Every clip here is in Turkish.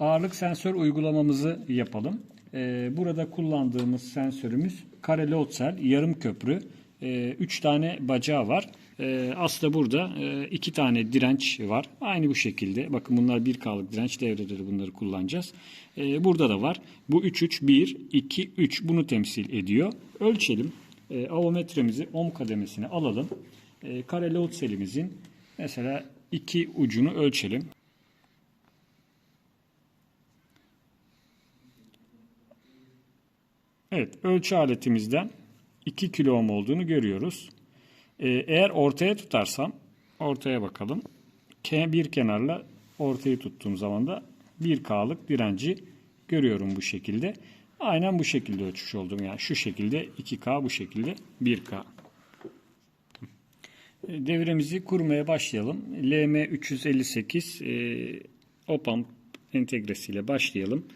ağırlık sensör uygulamamızı yapalım. Ee, burada kullandığımız sensörümüz kare load cell, yarım köprü. 3 tane bacağı var. Ee, aslında burada e, iki tane direnç var. Aynı bu şekilde. Bakın bunlar 1K'lık direnç devrede de bunları kullanacağız. Ee, burada da var. Bu 3 3 1 2 3 bunu temsil ediyor. Ölçelim. Ee, avometremizi ohm kademesine alalım. Ee, kare load cell'imizin mesela iki ucunu ölçelim. Evet, ölçü aletimizden 2 kilo ohm olduğunu görüyoruz. Ee, eğer ortaya tutarsam, ortaya bakalım. Bir kenarla ortayı tuttuğum zaman da 1K'lık direnci görüyorum bu şekilde. Aynen bu şekilde ölçmüş oldum. Yani şu şekilde 2K, bu şekilde 1K. E, Devremizi kurmaya başlayalım. LM358 e, OPAMP entegresiyle başlayalım.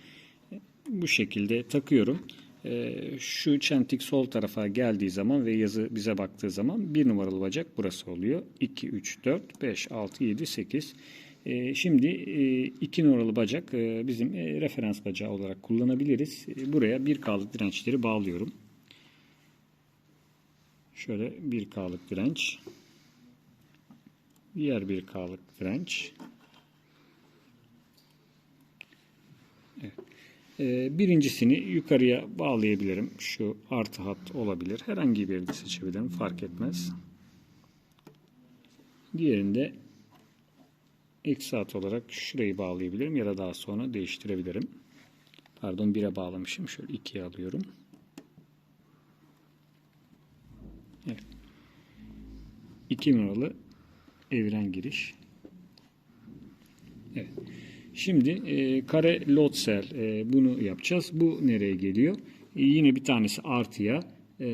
Bu şekilde takıyorum. E, şu çentik sol tarafa geldiği zaman ve yazı bize baktığı zaman bir numaralı bacak burası oluyor. 2, 3, 4, 5, 6, 7, 8. E, şimdi 2 numaralı bacak e, bizim e, referans bacağı olarak kullanabiliriz. E, buraya 1K'lık dirençleri bağlıyorum. Şöyle 1K'lık direnç. Diğer bir K'lık direnç. Evet. Ee, birincisini yukarıya bağlayabilirim. Şu artı hat olabilir. Herhangi bir birini seçebilirim. Fark etmez. Diğerinde eksi hat olarak şurayı bağlayabilirim ya da daha sonra değiştirebilirim. Pardon 1'e bağlamışım. Şöyle 2'ye alıyorum. Evet. 2 numaralı eviren giriş. Evet. Şimdi e, kare cell e, bunu yapacağız. Bu nereye geliyor? E, yine bir tanesi artıya e,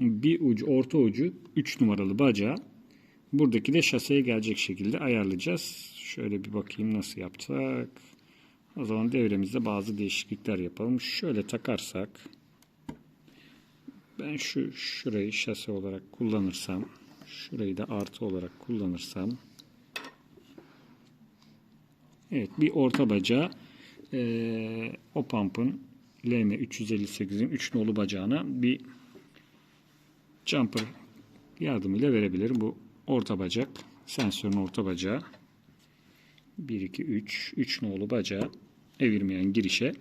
bir ucu orta ucu 3 numaralı bacağı buradaki de şaseye gelecek şekilde ayarlayacağız. Şöyle bir bakayım nasıl yapsak. O zaman devremizde bazı değişiklikler yapalım. Şöyle takarsak ben şu şurayı şase olarak kullanırsam Şurayı da artı olarak kullanırsam. Evet bir orta bacağı e, o pump'ın LM358'in 3 nolu bacağına bir jumper yardımıyla verebilirim. Bu orta bacak. Sensörün orta bacağı. 1, 2, 3. 3 nolu bacağı evirmeyen girişe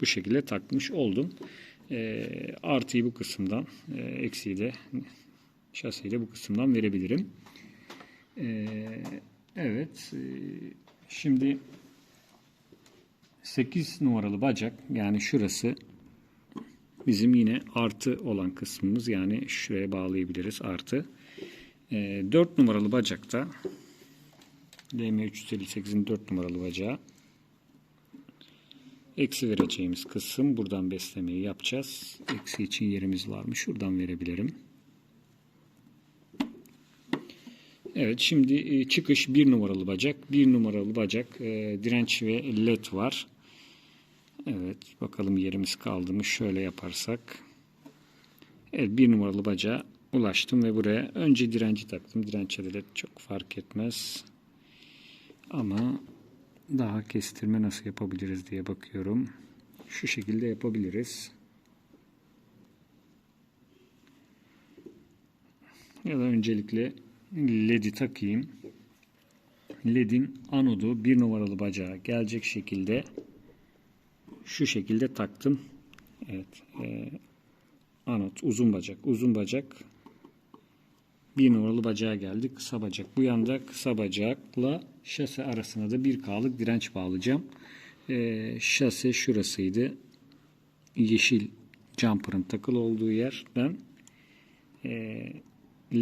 bu şekilde takmış oldum. E, artıyı bu kısımdan e, eksiği de şasiyi bu kısımdan verebilirim. Ee, evet. E, şimdi 8 numaralı bacak yani şurası bizim yine artı olan kısmımız yani şuraya bağlayabiliriz artı. E, 4 numaralı bacakta DM358'in 4 numaralı bacağı eksi vereceğimiz kısım buradan beslemeyi yapacağız. Eksi için yerimiz var mı? Şuradan verebilirim. Evet şimdi e, çıkış bir numaralı bacak. Bir numaralı bacak e, direnç ve led var. Evet bakalım yerimiz kaldı mı şöyle yaparsak. Evet bir numaralı bacağa ulaştım ve buraya önce direnci taktım. Dirençe de led çok fark etmez. Ama daha kestirme nasıl yapabiliriz diye bakıyorum. Şu şekilde yapabiliriz. Ya da öncelikle LED'i takayım. LED'in anodu bir numaralı bacağı gelecek şekilde şu şekilde taktım. Evet. E, anot uzun bacak. Uzun bacak bir numaralı bacağı geldi. Kısa bacak. Bu yanda kısa bacakla şase arasına da bir K'lık direnç bağlayacağım. E, şase şurasıydı. Yeşil jumper'ın takılı olduğu yerden e,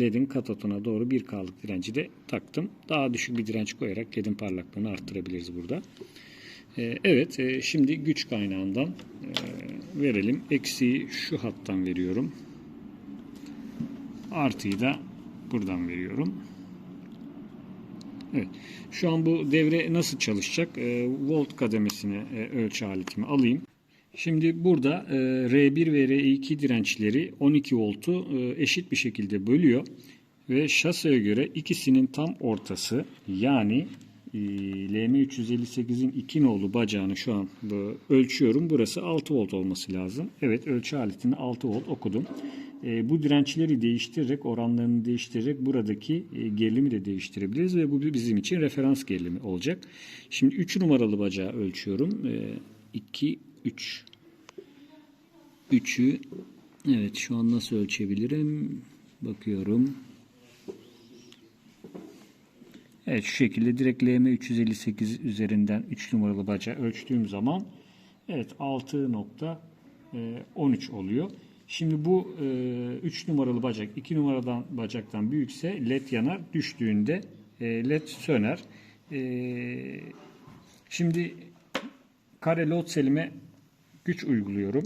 LED'in katotuna doğru 1K'lık direnci de taktım. Daha düşük bir direnç koyarak LED'in parlaklığını arttırabiliriz burada. Ee, evet e, şimdi güç kaynağından e, verelim. Eksiği şu hattan veriyorum. Artıyı da buradan veriyorum. Evet. Şu an bu devre nasıl çalışacak? E, volt kademesine e, ölçü aletimi alayım. Şimdi burada e, R1 ve R2 dirençleri 12 voltu e, eşit bir şekilde bölüyor ve şaseye göre ikisinin tam ortası yani e, LM358'in 2 nolu bacağını şu an ölçüyorum. Burası 6 volt olması lazım. Evet ölçü aletini 6 volt okudum. E, bu dirençleri değiştirerek, oranlarını değiştirerek buradaki e, gerilimi de değiştirebiliriz ve bu bizim için referans gerilimi olacak. Şimdi 3 numaralı bacağı ölçüyorum. 2, 3. 3'ü evet şu an nasıl ölçebilirim? Bakıyorum. Evet şu şekilde direkt LM358 üzerinden 3 numaralı bacağı ölçtüğüm zaman evet 6.13 oluyor. Şimdi bu 3 numaralı bacak 2 numaradan bacaktan büyükse led yanar. Düştüğünde e, led söner. E, Şimdi kare load selime güç uyguluyorum.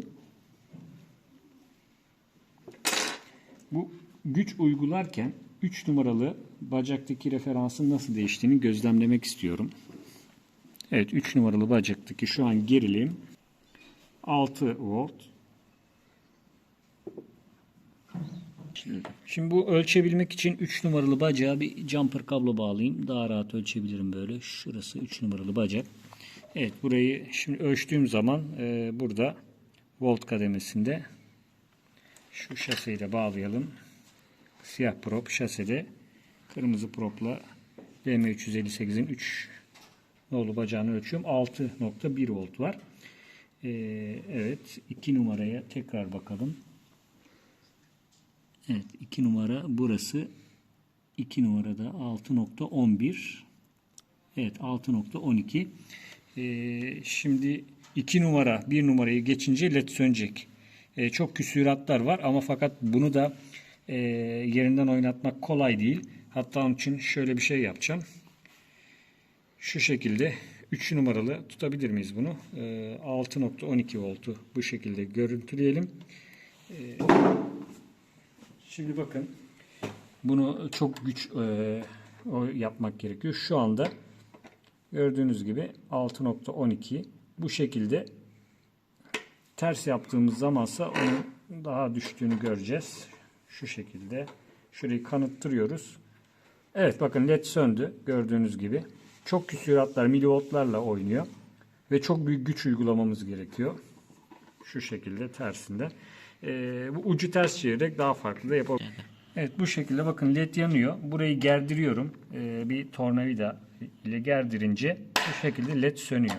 Bu güç uygularken 3 numaralı bacaktaki referansın nasıl değiştiğini gözlemlemek istiyorum. Evet 3 numaralı bacaktaki şu an gerilim 6 volt. Şimdi bu ölçebilmek için 3 numaralı bacağa bir jumper kablo bağlayayım. Daha rahat ölçebilirim böyle. Şurası 3 numaralı bacak. Evet burayı şimdi ölçtüğüm zaman e, burada volt kademesinde şu şaseyi de bağlayalım. Siyah prop şasede kırmızı propla DM358'in 3 nolu bacağını ölçüyorum. 6.1 volt var. Ee, evet 2 numaraya tekrar bakalım. Evet 2 numara burası 2 numarada 6.11 Evet 6.12 Ee, şimdi 2 numara 1 numarayı geçince led sönecek. Ee, çok küsüratlar var ama fakat bunu da e, yerinden oynatmak kolay değil. Hatta onun için şöyle bir şey yapacağım. Şu şekilde 3 numaralı tutabilir miyiz bunu? Ee, 6.12 voltu bu şekilde görüntüleyelim. Ee, şimdi bakın bunu çok güç e, yapmak gerekiyor. Şu anda gördüğünüz gibi 6.12 bu şekilde ters yaptığımız zamansa onun daha düştüğünü göreceğiz. Şu şekilde şurayı kanıttırıyoruz. Evet bakın led söndü gördüğünüz gibi. Çok küsuratlar milivoltlarla oynuyor. Ve çok büyük güç uygulamamız gerekiyor. Şu şekilde tersinden. Ee, bu ucu ters çevirerek daha farklı da yapabiliriz. Evet bu şekilde bakın led yanıyor. Burayı gerdiriyorum. Ee, bir tornavida ile gerdirince bu şekilde led sönüyor.